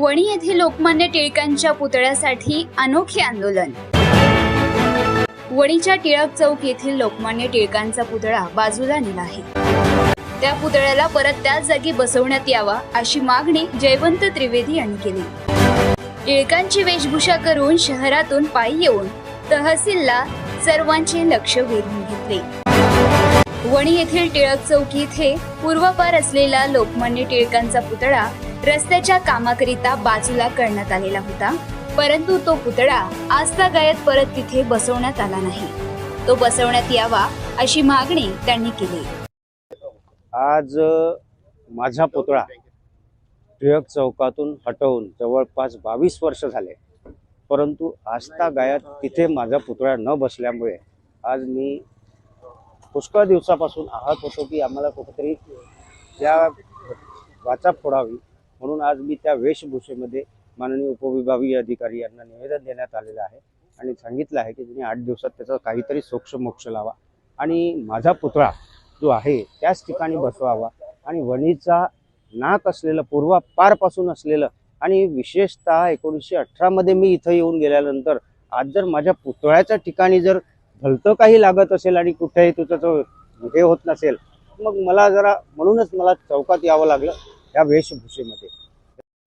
वणी येथे लोकमान्य टिळकांच्या पुतळ्यासाठी अनोखे आंदोलन. वणीच्या टिळक चौक येथील लोकमान्य टिळकांचा पुतळा बाजूला नेला आहे. त्या पुतळ्याला परत त्याच जागी बसवण्यात यावा अशी मागणी जयवंत त्रिवेदी यांनी केली. टिळकांची वेशभूषा करून शहरातून पायी येऊन तहसीलला सर्वांचे लक्ष वेधून घेतले. वणी येथील टिळक चौक येथे पूर्वपार असलेला लोकमान्य टिळकांचा पुतळा रस्त्याच्या कामाकरिता बाजूला करण्यात आलेला होता परंतु तो पुतळा आजतागायत परत तिथे बसवण्यात आला नाही. तो बसवण्यात यावा अशी मागणी त्यांनी केली. आज माझा पुतळा टिळक चौकातून हटवून जवळपास बावीस वर्ष झाले. परंतु आस्था गायात तिथे माझा पुतळा न बसल्यामुळे आज मी पुष्कळ दिवसापासून आहात होतो की आम्हाला कुठेतरी त्या वाचा फोडावी म्हणून आज मी त्या वेशभूषेमध्ये माननीय उपविभागीय अधिकारी यांना निवेदन देण्यात आलेलं आहे आणि सांगितलं आहे की तुम्ही आठ दिवसात त्याचा काहीतरी सोक्ष मोक्ष लावा. आणि माझा पुतळा जो आहे त्याच ठिकाणी बसवावा. आणि वणीचा नाक असलेलं पूर्वापारपासून असलेलं आणि विशेषतः एकोणीसशे अठरामध्ये मी इथं येऊन गेल्यानंतर आज जर माझ्या पुतळ्याच्या ठिकाणी जर भलतं काही लागत असेल आणि कुठेही तुझं हे होत नसेल मग मला जरा म्हणूनच मला चौकात यावं लागलं या वेशभूषेमध्ये.